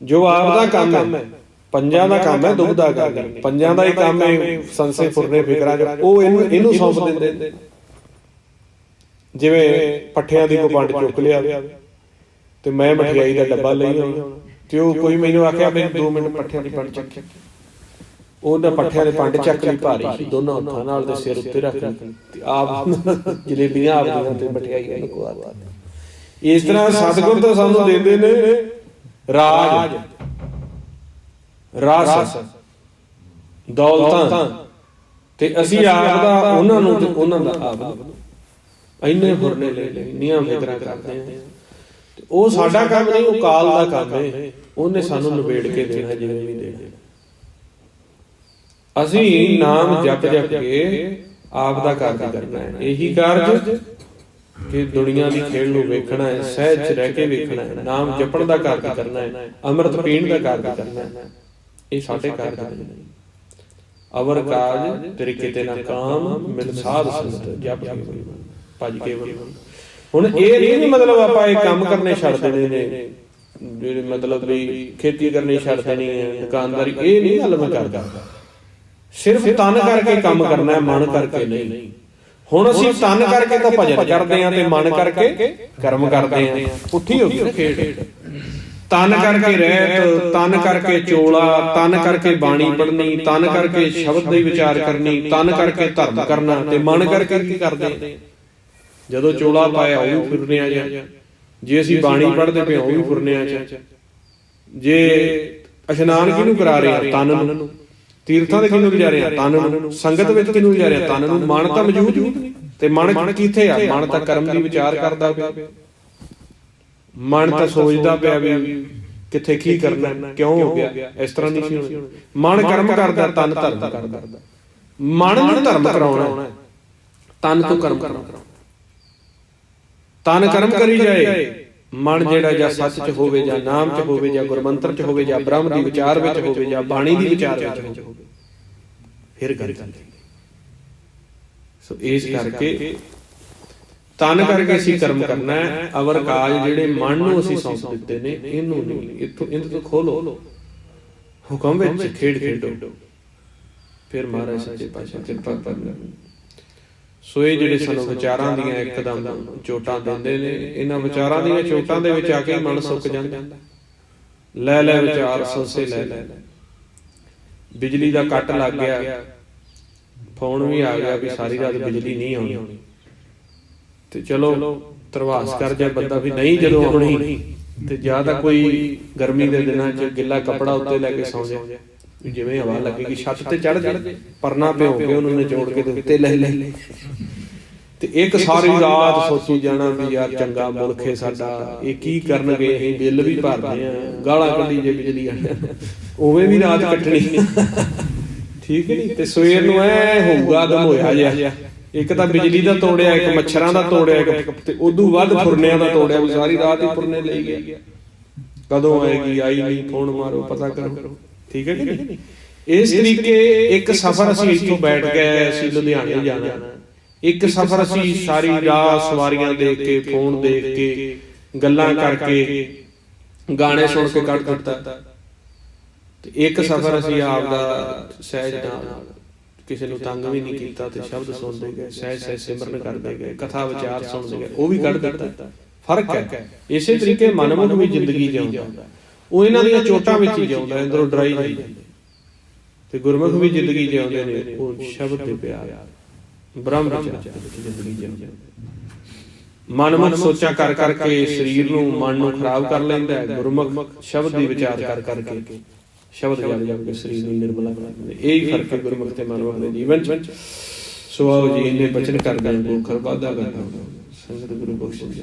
ਜੋ ਆਪ ਦਾ ਕੰਮ ਹੈ। ਪੰਜਾਂ ਦਾ ਕੰਮ ਹੈ ਦੁਬਦਾ ਕਰਨਾ ਪੰਜਾਂ ਦਾ ਹੀ ਕੰਮ ਹੈ ਸੰਸੇ ਫੁਰਨੇ ਫਿਕਰਾਂ ਚ। ਉਹ ਇਹਨੂੰ ਇਹਨੂੰ ਸੌਂਪ ਦਿੰਦੇ ਜਿਵੇਂ ਪੱਠਿਆਂ ਦੀ ਕੋ ਪੰਡ ਚੁੱਕ ਲਿਆ। ਤੇ ਮੈਂ ਮਠਿਆਈ ਦਾ ਡੱਬਾ ਲਈ ਆਉਣਾ ਤੇ ਉਹ ਕੋਈ ਮੈਨੂੰ ਆਖਿਆ ਮੈਨੂੰ 2 ਮਿੰਟ ਪੱਠਿਆਂ ਦੀ ਪੰਡ ਚੱਕ ਉਹਦਾ ਪੱਠਿਆਂ ਦੇ ਪੰਡ ਚੱਕ ਲਈ ਭਾਰੀ ਦੋਨਾਂ ਹੱਥਾਂ ਨਾਲ ਦੇ ਸਿਰ ਉੱਤੇ ਰੱਖ ਲਈ। ਤੇ ਆਪ ਜਲੇਬੀਆਂ ਆਪ ਦੀਆਂ ਤੇ ਮਠਿਆਈ ਉਹਨੂੰ ਖਵਾ ਦਿੱਤੀ। ਇਸ ਤਰ੍ਹਾਂ ਸਤਿਗੁਰ ਤਾਂ ਸਾਨੂੰ ਦਿੰਦੇ ਨੇ ਰਾਜ। ਰਸ। ਦੌਲਤਾਂ। ਤੇ ਅਸੀਂ ਆਪ ਦਾ ਉਹਨਾਂ ਨੂੰ ਤੇ ਉਹਨਾਂ ਦਾ ਆਪ ਇੰਨੇ ਫੁਰਨੇ ਲੈ ਲੈ ਨੀਆਂ ਫਿਕਰਾਂ ਕਰਦੇ ਆ। ਉਹ ਸਾਡਾ ਕੰਮ ਨਹੀਂ ਉਹ ਕਾਲ ਦਾ ਕੰਮ ਹੈ ਉਹਨੇ ਸਾਨੂੰ ਨਿਬੇੜ ਕੇ ਦੇਣਾ ਜਿਵੇਂ ਵੀ ਦੇਣਾ। ਅਸੀਂ ਨਾਮ ਜਪ ਜਪ ਕੇ ਆਪ ਦਾ ਕਾਰਜ ਕਰਨਾ ਹੈ। ਇਹੀ ਕਾਰਜ ਕਿ ਦੁਨੀਆ ਦੀ ਖੇਡ ਨੂੰ ਵੇਖਣਾ ਹੈ ਸਹਿਜ ਚ ਰਹਿ ਕੇ ਵੇਖਣਾ ਹੈ ਨਾਮ ਜਪਣ ਦਾ ਕਾਰਜ ਕਰਨਾ ਹੈ ਅੰਮ੍ਰਿਤ ਪੀਣ ਦਾ ਕਾਰਜ ਕਰਨਾ ਹੈ। ਇਹ ਸਾਡੇ ਕਾਰਜ ਨੇ ਅਵਰ ਕਾਜ ਤੇਰੇ ਕਿਤੇ ਨਾ ਕਾਮ ਮਿਲ ਸਾਧ ਸੰਤ ਜਪ ਕੇ ਹੋਈ ਭਜ ਕੇ ਹੋਈ ਹੁਣ ਇਹ ਨਹੀਂ ਮਤਲਬ ਆਪਾਂ ਇਹ ਕੰਮ ਕਰਨੇ ਛੱਡ ਦੇਣੇ ਨੇ ਜਿਹੜੇ ਮਤਲਬ ਵੀ ਖੇਤੀ ਕਰਨੀ ਛੱਡ ਦੇਣੀ ਹੈ ਦੁਕਾਨਦਾਰੀ ਇਹ ਨਹੀਂ ਗੱਲ ਮੈਂ ਕਰਦਾ ਸਿਰਫ ਤਨ ਕਰਕੇ ਕੰਮ ਕਰਨਾ ਹੈ ਮਨ ਕਰਕੇ ਨਹੀਂ ਹੁਣ ਅਸੀਂ ਤਨ ਕਰਕੇ ਤਾਂ ਭਜਨ ਕਰਦੇ ਆਂ ਤੇ ਮਨ ਕਰਕੇ ਕਰਮ ਕਰਦੇ ਆਂ ਪੁੱਠੀ ਹੋ ਗਈ ਖੇਡ ਤਨ ਕਰਕੇ ਰਹਿਤ ਤਨ ਕਰਕੇ ਚੋਲਾ ਤਨ ਕਰਕੇ ਬਾਣੀ ਪੜ੍ਹਨੀ ਤਨ ਕਰਕੇ ਸ਼ਬਦ ਦੇ ਵਿਚਾਰ ਕਰਨੀ ਤਨ ਕਰਕੇ ਧਰਮ ਕਰਨਾ ਤੇ ਮਨ ਕਰਕੇ ਕੀ ਕਰਦੇ ਜਦੋਂ ਚੋਲਾ ਪਾਇਆ ਉਹ ਵੀ ਫਿਰਨੇ ਆ। ਜਾਂ ਜੇ ਅਸੀਂ ਬਾਣੀ ਪੜ੍ਹਦੇ ਪਏ ਉਹ ਵੀ ਫਿਰਨੇ ਆ। ਜਾਂ ਜੇ ਇਸ਼ਨਾਨ ਕਿਹਨੂੰ ਕਰਾ ਰਹੇ ਆ ਤਨ ਨੂੰ। ਤੀਰਥਾਂ ਦੇ ਕਿਹਨੂੰ ਲਿਜਾ ਰਹੇ ਆ ਤਨ ਨੂੰ। ਸੰਗਤ ਵਿੱਚ ਕਿਹਨੂੰ ਲਿਜਾ ਰਹੇ ਆ ਤਨ ਨੂੰ। ਮਨ ਤਾਂ ਮੌਜੂਦ ਨਹੀਂ। ਤੇ ਮਨ ਕਿੱਥੇ ਆ? ਮਨ ਤਾਂ ਕਰਮ ਦੀ ਵਿਚਾਰ ਕਰਦਾ ਪਿਆ। ਮਨ ਤਾਂ ਸੋਚਦਾ ਪਿਆ ਵੀ ਕਿੱਥੇ ਕੀ ਕਰਨਾ ਕਿਉਂ ਹੋ ਗਿਆ? ਇਸ ਤਰ੍ਹਾਂ ਨਹੀਂ ਸੀ ਹੋਣਾ। ਮਨ ਕਰਮ ਕਰਦਾ ਤਨ ਧਰਮ। ਕਰਦਾ। ਮਨ ਨੂੰ ਧਰਮ ਕਰਾਉਣਾ ਤਨ ਤੋਂ ਕਰਮ ਕਰਾਉਣਾ। ਤਨ ਕਰਮ ਕਰੀ ਜਾਏ। ਮਨ ਜਿਹੜਾ ਜਾਂ ਸੱਚ ਚ ਹੋਵੇ ਜਾਂ ਨਾਮ ਚ ਹੋਵੇ ਜਾਂ ਗੁਰਮੰਤਰ ਚ ਹੋਵੇ ਜਾਂ ਬ੍ਰਹਮ ਦੀ ਵਿਚਾਰ ਵਿੱਚ ਹੋਵੇ ਜਾਂ ਬਾਣੀ ਦੀ ਵਿਚਾਰ ਵਿੱਚ ਹੋਵੇ। ਫਿਰ ਗੱਲ ਚੱਲਦੀ। ਸੋ ਇਸ ਕਰਕੇ ਤਨ ਕਰਕੇ ਅਸੀਂ ਕਰਮ ਕਰਨਾ ਹੈ ਅਵਰ ਕਾਜ ਜਿਹੜੇ ਮਨ ਨੂੰ ਅਸੀਂ ਸੌਂਪ ਦਿੱਤੇ ਨੇ ਇਹਨੂੰ ਨਹੀਂ ਇੱਥੋਂ ਇਹਨਾਂ ਤੋਂ ਖੋਲੋ। ਹੁਕਮ ਵਿੱਚ ਖੇਡ ਖੇਡੋ ਫਿਰ ਮਹਾਰਾਜ ਸੱਚੇ ਪਾਤਸ਼ਾਹ ਕਿਰਪਾ ਕਰਨਾ। ਸੋ ਇਹ ਜਿਹੜੇ ਸਾਨੂੰ ਵਿਚਾਰਾਂ ਦੀਆਂ ਇੱਕਦਮ ਚੋਟਾਂ ਦਿੰਦੇ ਨੇ ਇਹਨਾਂ ਵਿਚਾਰਾਂ ਦੀਆਂ ਚੋਟਾਂ ਦੇ ਵਿੱਚ ਆ ਕੇ ਮਨ ਸੁੱਕ ਜਾਂਦਾ। ਲੈ ਲੈ ਵਿਚਾਰ ਸੰਸੇ ਲੈ ਲੈ ਬਿਜਲੀ ਦਾ ਕੱਟ ਲੱਗ ਗਿਆ। ਫੋਨ ਵੀ ਆ ਗਿਆ ਵੀ ਸਾਰੀ ਰਾਤ ਬਿਜਲੀ ਨਹੀਂ ਆਉਣੀ। ਤੇ ਚਲੋ ਤਰਵਾਸ ਕਰ ਜਾ ਬੰਦਾ ਵੀ ਨਹੀਂ ਜਦੋਂ ਆਉਣੀ। ਤੇ ਜਾਂ ਤਾਂ ਕੋਈ ਗਰਮੀ ਦੇ ਦਿਨਾਂ 'ਚ ਗਿੱਲਾ ਕੱਪੜਾ ਉੱਤੇ ਲੈ ਕੇ ਸੌਂ ਜਾ। ਜਿਵੇਂ ਹਵਾ ਲੱਗੇਗੀ ਛੱਤ ਤੇ ਚੜ ਜਾ ਪਰਨਾ ਭਿਓ ਕੇ ਉਹਨੂੰ ਨਿਚੋੜ ਕੇ ਤੇ ਉੱਤੇ ਲੈ। ਲੈ ਤੇ ਇੱਕ ਸਾਰੀ ਰਾਤ ਸੋਚੀ ਜਾਣਾ ਵੀ ਯਾਰ ਚੰਗਾ ਮੁਲਕ ਹੈ ਸਾਡਾ ਇਹ ਕੀ ਕਰਨਗੇ ਅਸੀਂ ਬਿੱਲ ਵੀ ਭਰਦੇ ਆ ਗਾਲਾਂ ਕੱਢੀ ਜੇ ਬਿਜਲੀ ਆ ਉਵੇਂ ਵੀ ਰਾਤ ਕੱਟਣੀ ਠੀਕ ਨਹੀਂ ਤੇ ਸਵੇਰ ਨੂੰ ਐ ਹੋਊਗਾ ਦਮ ਹੋਇਆ ਜਿਆ ਇੱਕ ਤਾਂ ਬਿਜਲੀ ਦਾ ਤੋੜਿਆ ਇੱਕ ਮੱਛਰਾਂ ਦਾ ਤੋੜਿਆ ਇੱਕ ਤੇ ਉਦੋਂ ਵੱਧ ਫੁਰਨਿਆਂ ਦਾ ਤੋੜਿਆ ਵੀ ਸਾਰੀ ਰਾਤ ਹੀ ਫੁਰਨੇ ਲਈ ਗਿਆ ਕਦੋਂ ਆਏਗੀ ਆਈ ਨਹੀਂ ਫੋਨ ਮਾਰੋ ਪਤਾ ਕਰੋ ਠੀਕ ਹੈ ਕਿ ਨਹੀਂ ਇਸ ਤਰੀਕੇ ਇੱਕ ਸਫ਼ਰ ਅਸੀਂ ਇੱਥੋਂ ਬੈਠ ਗਏ ਅਸੀਂ ਲੁਧਿਆਣੇ ਜਾਣਾ। ਇੱਕ ਸਫ਼ਰ ਅਸੀਂ ਸਾਰੀ ਰਾਤ ਸਵਾਰੀਆਂ ਦੇਖ ਕੇ ਫੋਨ ਦੇਖ ਕੇ ਗੱਲਾਂ ਕਰਕੇ ਗਾਣੇ ਸੁਣ ਕੇ ਕੱਢ ਦਿੱਤਾ। ਤੇ ਇੱਕ ਸਫ਼ਰ ਅਸੀਂ ਆਪ ਦਾ ਸਹਿਜ ਨਾਲ ਕਿਸੇ ਨੂੰ ਤੰਗ ਵੀ ਨਹੀਂ ਕੀਤਾ ਤੇ ਸ਼ਬਦ ਸੁਣਦੇ ਗਏ ਸਹਿਜ ਸਹਿਜ ਸਿਮਰਨ ਕਰਦੇ ਗਏ ਕਥਾ ਵਿਚਾਰ ਸੁਣਦੇ ਗਏ ਉਹ ਵੀ ਕੱਢ ਦਿੱਤਾ। ਫ਼ਰਕ ਹੈ। ਇਸੇ ਤਰੀਕੇ ਮਨਮੁਖ ਵੀ ਜ਼ਿੰਦਗੀ ਜਿਉਂਦਾ। ਉਹ ਇਹਨਾਂ ਦੀਆਂ ਚੋਟਾਂ ਵਿੱਚ ਹੀ ਜਿਉਂਦਾ ਅੰਦਰੋਂ ਡਰਾਈ ਜਾਂਦਾ ਤੇ ਗੁਰਮੁਖ ਵੀ ਜ਼ਿੰਦਗੀ ਜਿਉਂਦੇ ਨੇ ਉਹ ਸ਼ਬਦ ਦੇ ਪਿਆਰ। ਬ੍ਰਹਮ ਵਿਚਾਰ ਜ਼ਿੰਦਗੀ ਜਿਉਂਦੇ ਮਨਮੁਖ ਸੋਚਾਂ ਕਰ ਕਰਕੇ ਸਰੀਰ ਨੂੰ ਮਨ ਨੂੰ ਖਰਾਬ ਕਰ ਲੈਂਦਾ ਹੈ। ਗੁਰਮੁਖ ਸ਼ਬਦ ਦੀ ਵਿਚਾਰ ਕਰ ਕਰਕੇ ਸ਼ਬਦ ਜਪ ਜਪ ਕੇ ਸਰੀਰ ਨੂੰ ਨਿਰਮਲਾ ਬਣਾ ਦਿੰਦੇ ਇਹ ਹੀ ਫ਼ਰਕ ਹੈ ਗੁਰਮੁਖ ਤੇ ਮਨਮੁਖ ਦੇ ਜੀਵਨ ਚ ਸੋ ਆਓ ਜੀ ਇਹਨੇ ਬਚਨ ਕਰਦੇ ਹਾਂ ਗੋਖਰ ਵਾਦਾ ਕਰਦਾ ਸੰਗਤ ਗੁਰੂ ਬਖਸ਼ ਜੀ